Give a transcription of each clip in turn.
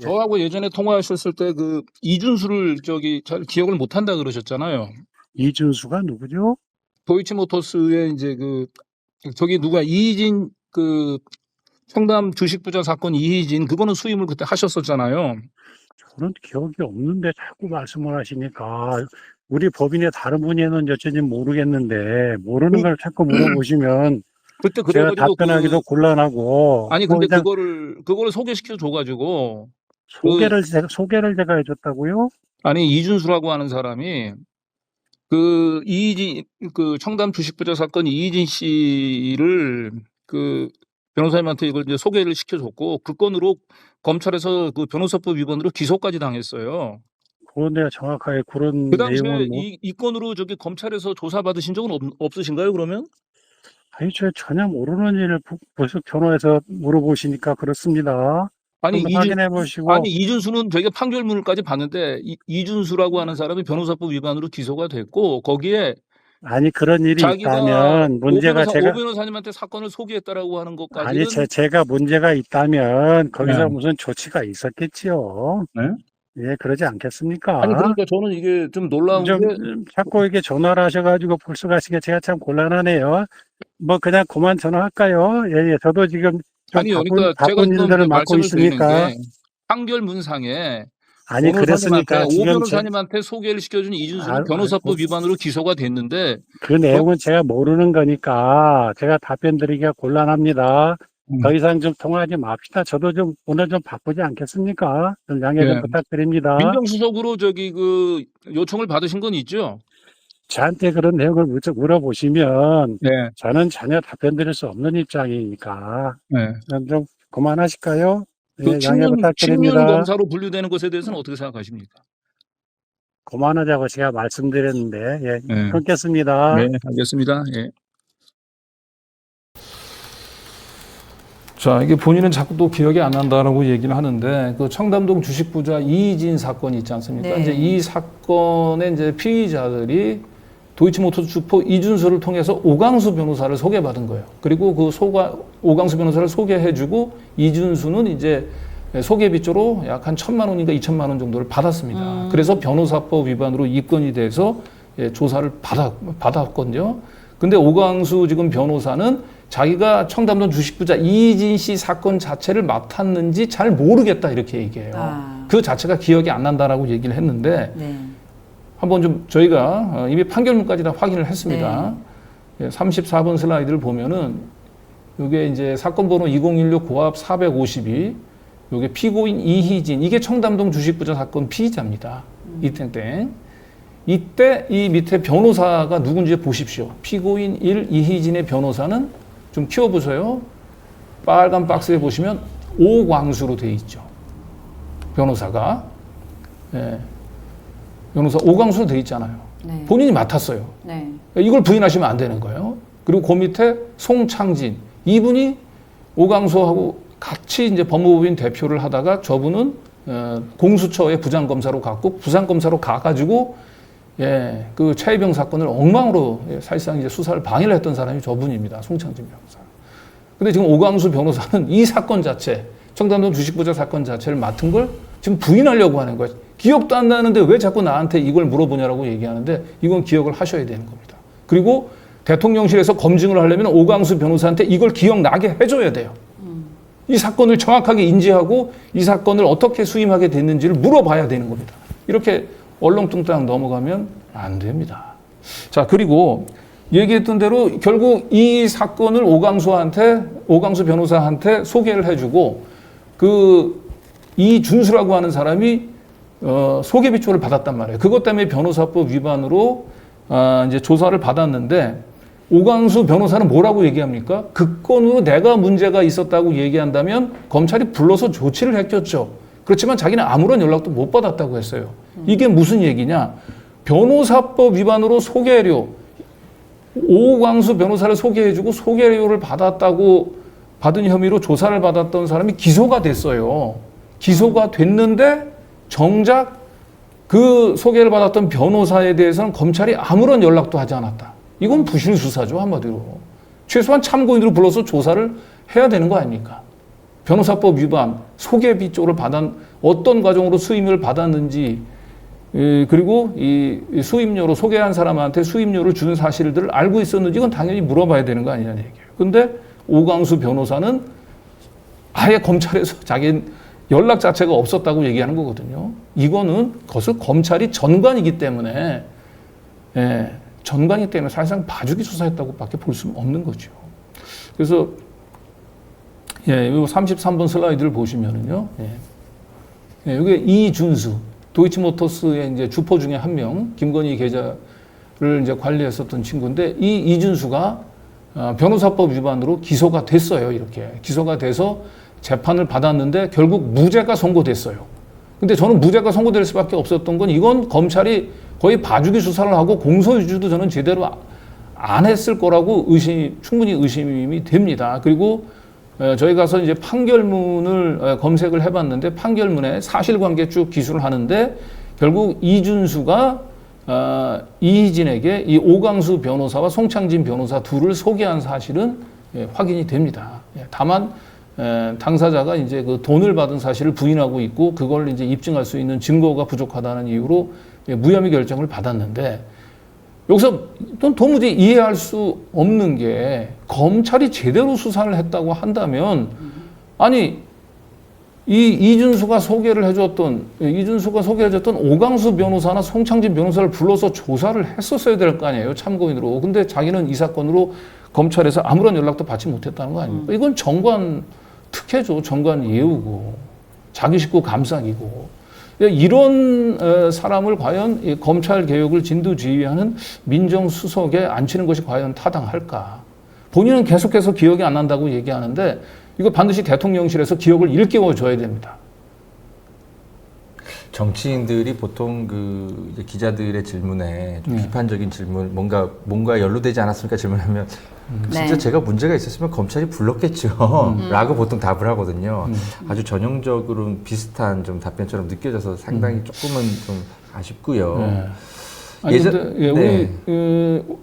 저하고 예전에 통화하셨을 때 그 이준수를 저기 잘 기억을 못 한다 그러셨잖아요. 이준수가 누구죠? 도이치모터스의 이제 그 저기 누가 이희진 그 청담 주식 부자 사건 이희진 그거는 수임을 그때 하셨었잖아요. 저는 기억이 없는데 자꾸 말씀을 하시니까 우리 법인의 다른 분야는 어쩐지 모르겠는데 모르는 그- 걸 자꾸 물어보시면 그때 제가 답변하기도 그, 곤란하고 아니 뭐 근데 그냥 그거를 그거를 소개시켜 줘가지고 소개를 제가 소개를 제가 해줬다고요? 아니 이준수라고 하는 사람이 그 이희진 그 청담 주식 부자 사건 이희진 씨를 그 변호사님한테 이걸 이제 소개를 시켜줬고 그 건으로 검찰에서 그 변호사법 위반으로 기소까지 당했어요. 내가 정확하게 그런 그 당시에 내용은 뭐 이, 이 건으로 저기 검찰에서 조사 받으신 적은 없, 없으신가요? 그러면? 아니 저 전혀 모르는 일을 부- 벌써 변호해서 물어보시니까 그렇습니다. 아니 이준 확인해 보시고 아니 이준수는 저희가 판결문까지 봤는데 이, 이준수라고 하는 사람이 변호사법 위반으로 기소가 됐고 거기에 아니 그런 일이 있다면 문제가 오 변호사, 제가 오 변호사님한테 사건을 소개했다라고 하는 것까지는 아니 제, 제가 문제가 있다면 거기서 네. 무슨 조치가 있었겠지요. 네? 예, 그러지 않겠습니까? 아니 그러니까 저는 이게 좀 놀라운 좀게 음, 자꾸 이렇게 전화를 하셔가지고 벌써 가시게 제가 참 곤란하네요. 뭐 그냥 그만 전화할까요? 예, 예. 저도 지금 좀 바쁜, 그러니까 제가 바쁜 지금 일들을 맡고 있으니까 게 판결 문상에 아니 그랬으니까 오 지금 제, 변호사님한테 소개를 시켜준 이준수는 아, 변호사법 아, 위반으로 기소가 됐는데 그 내용은 제가 모르는 거니까 제가 답변 드리기가 곤란합니다. 음. 더 이상 좀 통화하지 맙시다. 저도 좀 오늘 좀 바쁘지 않겠습니까? 좀 양해 좀 네. 부탁드립니다. 민정수석으로 저기 그 요청을 받으신 건 있죠? 저한테 그런 내용을 물- 물어보시면 네. 저는 전혀 답변 드릴 수 없는 입장이니까 네. 좀- 좀 그만하실까요? 예, 그 양해 친윤, 친윤 부탁드립니다. 검사로 분류되는 것에 대해서는 어떻게 생각하십니까? 그만하자고 제가 말씀드렸는데 예, 네. 끊겠습니다. 네, 알겠습니다. 예. 자, 이게 본인은 자꾸 또 기억이 안 난다라고 얘기를 하는데 그 청담동 주식 부자 이희진 사건이 있지 않습니까? 네. 이제 이 사건의 이제 피의자들이 도이치모터스 주포 이준수를 통해서 오강수 변호사를 소개받은 거예요. 그리고 그 소가 오강수 변호사를 소개해주고 이준수는 이제 소개비조로 약 한 천만 원인가 이천만 원 정도를 받았습니다. 음. 그래서 변호사법 위반으로 입건이 돼서 예, 조사를 받았, 받았거든요. 근데 오광수 지금 변호사는 자기가 청담동 주식부자 이희진 씨 사건 자체를 맡았는지 잘 모르겠다 이렇게 얘기해요. 아, 그 자체가 기억이 안 난다라고 얘기를 했는데 네. 한번 좀 저희가 어, 이미 판결문까지 다 확인을 했습니다. 예, 34번 슬라이드를 보면은 이게 이제 사건 번호 2016 고압 452 요게 피고인 이희진 이게 청담동 주식부자 사건 피의자입니다. 이땡땡. 이때 이 밑에 변호사가 누군지 보십시오. 피고인 1 이희진의 변호사는 좀 키워보세요. 빨간 박스에 보시면 오광수로 돼 있죠. 변호사가. 예. 변호사 오광수로 돼 있잖아요. 네. 본인이 맡았어요. 네. 이걸 부인하시면 안 되는 거예요. 그리고 그 밑에 송창진 이분이 오강수하고 같이 이제 법무부인 대표를 하다가 저분은 어, 공수처의 부장검사로 갔고 부장검사로 가가지고 예, 그 최혜병 사건을 엉망으로 예, 사실상 이제 수사를 방해를 했던 사람이 저분입니다. 송창진 변호사. 근데 지금 오광수 변호사는 이 사건 자체, 청담동 주식부자 사건 자체를 맡은 걸 지금 부인하려고 하는 거예요. 기억도 안 나는데 왜 자꾸 나한테 이걸 물어보냐라고 얘기하는데 이건 기억을 하셔야 되는 겁니다. 그리고 대통령실에서 검증을 하려면 오광수 변호사한테 이걸 기억나게 해줘야 돼요. 이 사건을 정확하게 인지하고 이 사건을 어떻게 수임하게 됐는지를 물어봐야 되는 겁니다. 이렇게 얼렁뚱땅 넘어가면 안 됩니다. 자, 그리고 얘기했던 대로 결국 이 사건을 오강수한테, 오강수 변호사한테 소개를 해주고 그 이준수라고 하는 사람이 어, 소개 비초를 받았단 말이에요. 그것 때문에 변호사법 위반으로 아, 이제 조사를 받았는데 오광수 변호사는 뭐라고 얘기합니까? 그 건으로 내가 문제가 있었다고 얘기한다면 검찰이 불러서 조치를 했겠죠. 그렇지만 자기는 아무런 연락도 못 받았다고 했어요. 이게 무슨 얘기냐? 변호사법 위반으로 소개료, 오광수 변호사를 소개해주고 소개료를 받았다고 받은 혐의로 조사를 받았던 사람이 기소가 됐어요. 기소가 됐는데 정작 그 소개를 받았던 변호사에 대해서는 검찰이 아무런 연락도 하지 않았다. 이건 부실 수사죠 한마디로. 최소한 참고인으로 불러서 조사를 해야 되는 거 아닙니까? 변호사법 위반 소개비 쪽을 받았 어떤 과정으로 수임료를 받았는지 예, 그리고 이 수임료로 소개한 사람한테 수임료를 준 사실들을 알고 있었는지 이건 당연히 물어봐야 되는 거 아니냐는 얘기예요. 근데 오광수 변호사는 아예 검찰에서 자기 연락 자체가 없었다고 얘기하는 거거든요. 이거는 그것을 검찰이 전관이기 때문에 예, 전관이기 때문에 사실상 봐주기 수사했다고 밖에 볼 수는 없는 거죠. 그래서 예, 이 33번 슬라이드를 보시면은요. 예. 예, 이게 이준수 도이치모터스의 이제 주포 중에 한 명, 김건희 계좌를 이제 관리했었던 친구인데 이 이준수가 어, 변호사법 위반으로 기소가 됐어요. 이렇게 기소가 돼서 재판을 받았는데 결국 무죄가 선고됐어요. 근데 저는 무죄가 선고될 수밖에 없었던 건 이건 검찰이 거의 봐주기 수사를 하고 공소유지도 저는 제대로 아- 안 했을 거라고 의심 충분히 의심이 됩니다. 그리고 에, 저희 가서 이제 판결문을 에, 검색을 해봤는데 판결문에 사실관계 쭉 기술을 하는데 결국 이준수가 어, 이희진에게 이 오광수 변호사와 송창진 변호사 둘을 소개한 사실은 예, 확인이 됩니다. 예, 다만 에, 당사자가 이제 그 돈을 받은 사실을 부인하고 있고 그걸 이제 입증할 수 있는 증거가 부족하다는 이유로 예, 무혐의 결정을 받았는데 여기서 또 도무지 이해할 수 없는 게 검찰이 제대로 수사를 했다고 한다면 아니 이 이준수가 소개를 해줬던 이준수가 소개해줬던 오강수 변호사나 송창진 변호사를 불러서 조사를 했었어야 될 거 아니에요 참고인으로. 근데 자기는 이 사건으로 검찰에서 아무런 연락도 받지 못했다는 거 아닙니까? 이건 정관 특혜죠 정관 예우고 자기 식구 감싸기고 이런 어, 사람을 과연 이 검찰 개혁을 진두지휘하는 민정수석에 앉히는 것이 과연 타당할까? 본인은 계속해서 기억이 안 난다고 얘기하는데 이거 반드시 대통령실에서 기억을 일깨워 줘야 됩니다. 정치인들이 보통 그 이제 기자들의 질문에 좀 네. 비판적인 질문, 뭔가 뭔가 연루되지 않았습니까 질문하면 진짜 네. 제가 문제가 있었으면 검찰이 불렀겠죠.라고 보통 답을 하거든요. 아주 전형적으로 비슷한 좀 답변처럼 느껴져서 상당히 조금은 좀 아쉽고요. 네. 아니 예전- 근데 예, 네. 우리 그,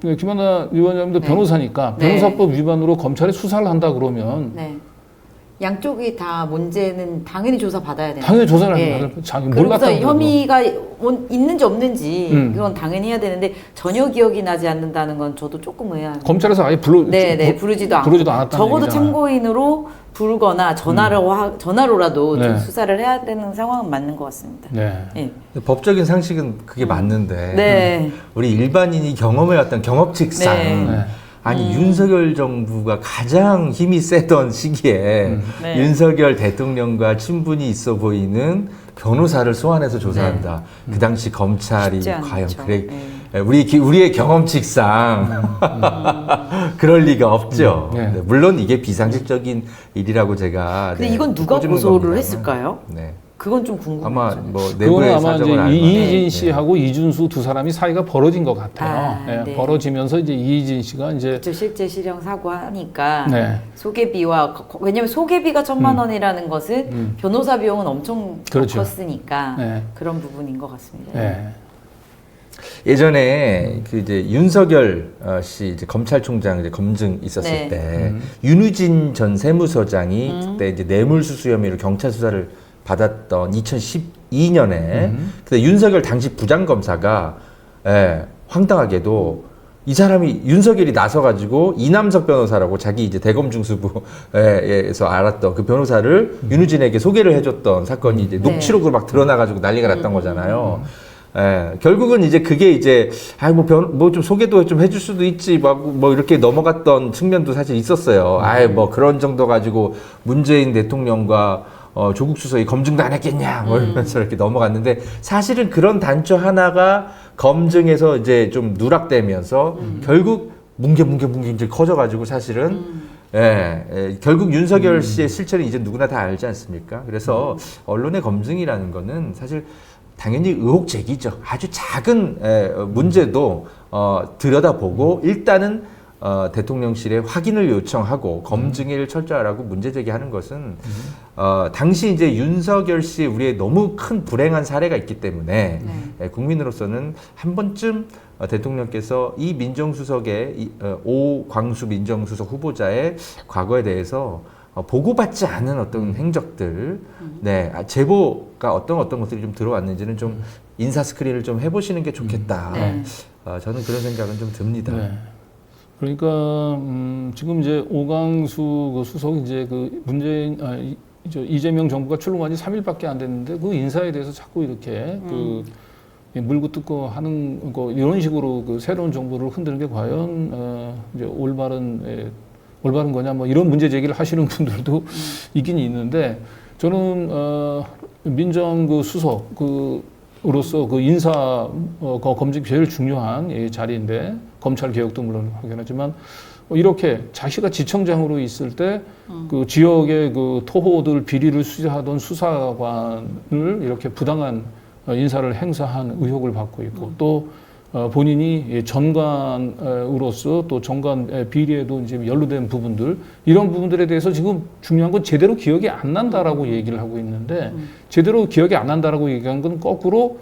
그 김하나 위원장님도 네. 변호사니까 네. 변호사법 위반으로 검찰이 수사를 한다 그러면 네. 양쪽이 다 문제는 당연히 조사 받아야 돼요. 당연히 조사를 네. 합니다. 자기 그러고서 몰랐다고 그러고. 혐의가 온- 있는지 없는지 음. 그건 당연히 해야 되는데 전혀 기억이 나지 않는다는 건 저도 조금 의아해요. 검찰에서 아예 불러 네, 네, 부- 부르지도 않고 부르지도 않았다는 적어도 얘기잖아요. 참고인으로 부르거나 전화로 하, 전화로라도 좀 네. 수사를 해야 되는 상황은 맞는 것 같습니다. 네. 네. 근데 법적인 상식은 그게 맞는데 네. 우리 일반인이 경험해 왔던 경험칙상 네. 네. 아니 윤석열 정부가 가장 힘이 세던 시기에 음. 네. 윤석열 대통령과 친분이 있어 보이는 변호사를 소환해서 조사한다. 그 당시 검찰이 과연. 그래 네. 우리 기- 우리의 경험칙상 그럴 리가 없죠. 음, 네. 네, 물론 이게 비상식적인 일이라고 제가 근데 네, 이건 누가 고소를 겁니다만. 했을까요? 네. 그건 좀 궁금해요. 아마 뭐 내부의 아마 이제 사정을 알고 이- 이희진 네. 씨하고 이준수 두 사람이 사이가 벌어진 것 같아요. 아, 예, 네. 벌어지면서 이제 이희진 씨가 이제 그렇죠. 실제 실형 사고 하니까 네. 소개비와 거- 왜냐면 소개비가 천만 음. 원이라는 것은 음. 변호사 비용은 엄청 그렇죠. 컸으니까 네. 그런 부분인 것 같습니다. 예. 예전에 그 이제 윤석열 어, 씨 이제 검찰총장 이제 검증 있었을 네. 때 음. 윤우진 전 세무서장이 음. 그때 이제 뇌물수수 혐의로 경찰 수사를 받았던 2012년에 음. 그때 윤석열 당시 부장검사가 예, 황당하게도 이 사람이 윤석열이 나서가지고 이남석 변호사라고 자기 이제 대검 중수부에서 알았던 그 변호사를 윤우진에게 소개를 해줬던 사건이 이제 네. 녹취록으로 막 드러나가지고 난리가 났던 거잖아요. 예, 결국은 이제 그게 이제 아뭐뭐 좀 소개도 좀 해줄 수도 있지 막 뭐 이렇게 넘어갔던 측면도 사실 있었어요. 아예 뭐 그런 정도 가지고 문재인 대통령과 어, 조국 수석이 검증도 안 했겠냐 뭐 이러면서 이렇게 넘어갔는데 사실은 그런 단초 하나가 검증에서 이제 좀 누락되면서 결국 뭉개 뭉개 뭉개 이제 커져가지고 사실은 예, 예, 결국 윤석열 씨의 실체는 이제 누구나 다 알지 않습니까? 그래서 언론의 검증이라는 거는 사실 당연히 의혹 제기죠. 아주 작은 에, 어, 문제도 어, 들여다보고 일단은 어, 대통령실에 확인을 요청하고 검증을 철저하라고 문제 제기하는 것은 어, 당시 이제 윤석열 씨 우리의 너무 큰 불행한 사례가 있기 때문에 네. 에, 국민으로서는 한 번쯤 어, 대통령께서 이 민정수석의 이, 어, 오광수 민정수석 후보자의 과거에 대해서 어, 보고받지 않은 어떤 행적들, 네 아, 제보가 어떤 어떤 것들이 좀 들어왔는지는 좀 인사 스크린을 좀 해보시는 게 좋겠다. 네. 어, 저는 그런 생각은 좀 듭니다. 네. 그러니까 음, 지금 이제 오강수 그 수석 이제 그 문재인 아, 이, 저 이재명 정부가 출범한 지 3일밖에 안 됐는데 그 인사에 대해서 자꾸 이렇게 그이 물고 뜯고 하는 거 이런 식으로 그 새로운 정부를 흔드는 게 과연 어, 이제 올바른 에, 올바른 거냐 뭐 이런 문제 제기를 하시는 분들도 있긴 있는데 저는 어, 민정 그 수석 그으 로서 그 인사 어, 그 검증 제일 중요한 이 자리인데 검찰 개혁도 물론 하긴 하지만 어, 이렇게 자기가 지청장으로 있을 때그 지역의 그 토호들 비리를 수사하던 수사관을 이렇게 부당한 어, 인사를 행사한 의혹을 받고 있고 또 어, 본인이 이 전관으로서 또 전관 비리에도 이제 연루된 부분들 이런 부분들에 대해서 지금 중요한 건 제대로 기억이 안 난다라고 얘기를 하고 있는데 제대로 기억이 안 난다라고 얘기한 건 거꾸로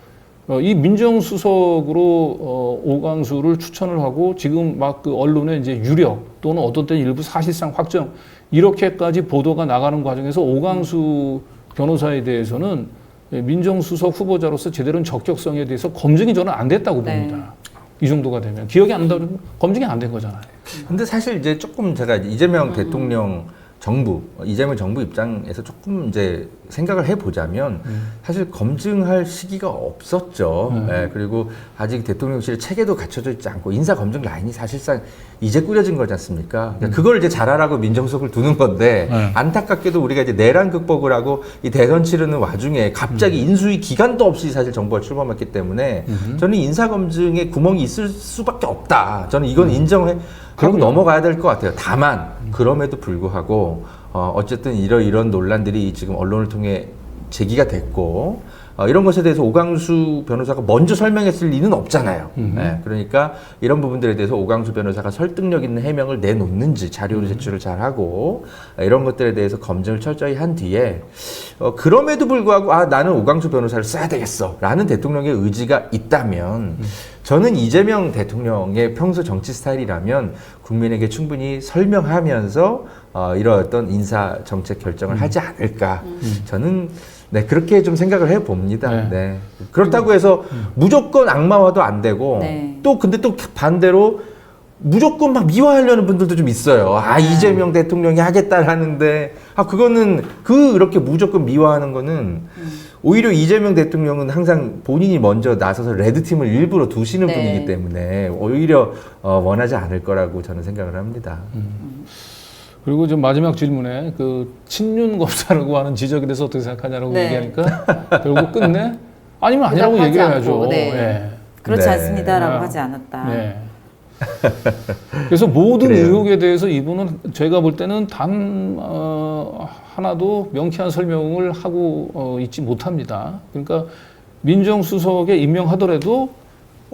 어, 이 민정수석으로 어, 오강수를 추천을 하고 지금 막 그 언론에 이제 유력 또는 어떤 때는 일부 사실상 확정 이렇게까지 보도가 나가는 과정에서 오강수 변호사에 대해서는 예, 민정수석 후보자로서 제대로 적격성에 대해서 검증이 저는 안 됐다고 네. 봅니다. 이 정도가 되면 기억이 안 난다면 검증이 안 된 거잖아요. 근데 사실 이제 조금 제가 이재명 대통령 정부 이재명 정부 입장에서 조금 이제 생각을 해보자면 사실 검증할 시기가 없었죠. 음. 예, 그리고 아직 대통령실 체계도 갖춰져 있지 않고 인사 검증 라인이 사실상 이제 꾸려진 거지 않습니까? 그러니까 그걸 이제 잘하라고 민정수석을 두는 건데 네. 안타깝게도 우리가 이제 내란 극복을 하고 이 대선 치르는 와중에 갑자기 인수위 기간도 없이 사실 정부가 출범했기 때문에 저는 인사 검증에 구멍이 있을 수밖에 없다. 저는 이건 인정해 하고 그럼요. 넘어가야 될 것 같아요. 다만 그럼에도 불구하고 어, 어쨌든 이런 이런 논란들이 지금 언론을 통해 제기가 됐고 어, 이런 것에 대해서 오강수 변호사가 먼저 설명했을 리는 없잖아요. 예, 그러니까 이런 부분들에 대해서 오강수 변호사가 설득력 있는 해명을 내놓는지 자료를 제출을 잘하고 어, 이런 것들에 대해서 검증을 철저히 한 뒤에 어, 그럼에도 불구하고 아 나는 오강수 변호사를 써야 되겠어라는 대통령의 의지가 있다면 저는 이재명 대통령의 평소 정치 스타일이라면 국민에게 충분히 설명하면서 어, 이런 어떤 인사 정책 결정을 하지 않을까. 저는 네 그렇게 좀 생각을 해 봅니다. 네. 네. 그렇다고 해서 무조건 악마화도 안 되고 네. 또 근데 또 반대로 무조건 막 미화하려는 분들도 좀 있어요. 아 이재명 대통령이 하겠다라는데 아 그거는 그 이렇게 무조건 미화하는 거는 오히려 이재명 대통령은 항상 본인이 먼저 나서서 레드 팀을 일부러 두시는 네. 분이기 때문에 오히려 어, 원하지 않을 거라고 저는 생각을 합니다. 그리고 좀 마지막 질문에 그 친윤 검사라고 하는 지적에 대해서 어떻게 생각하냐라고 네. 얘기하니까 결국 끝내 아니면 아니라고 대답하지 얘기를 해야죠. 않고, 네. 예. 그렇지 네. 않습니다라고 아, 하지 않았다. 네. 그래서 모든 그래요. 의혹에 대해서 이분은 제가 볼 때는 단 어, 하나도 명쾌한 설명을 하고 어, 있지 못합니다. 그러니까 민정수석에 임명하더라도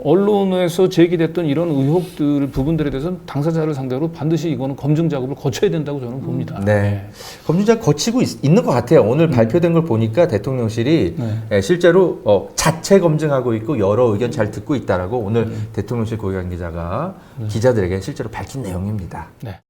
언론에서 제기됐던 이런 의혹들 부분들에 대해서는 당사자를 상대로 반드시 이거는 검증 작업을 거쳐야 된다고 저는 봅니다. 네. 검증자 거치고 있, 는것 같아요. 오늘 발표된 걸 보니까 대통령실이 네. 예, 실제로 어, 자체 검증하고 있고 여러 의견 잘 듣고 있다라고 오늘 대통령실 고위관 기자가 기자들에게 실제로 밝힌 내용입니다. 네.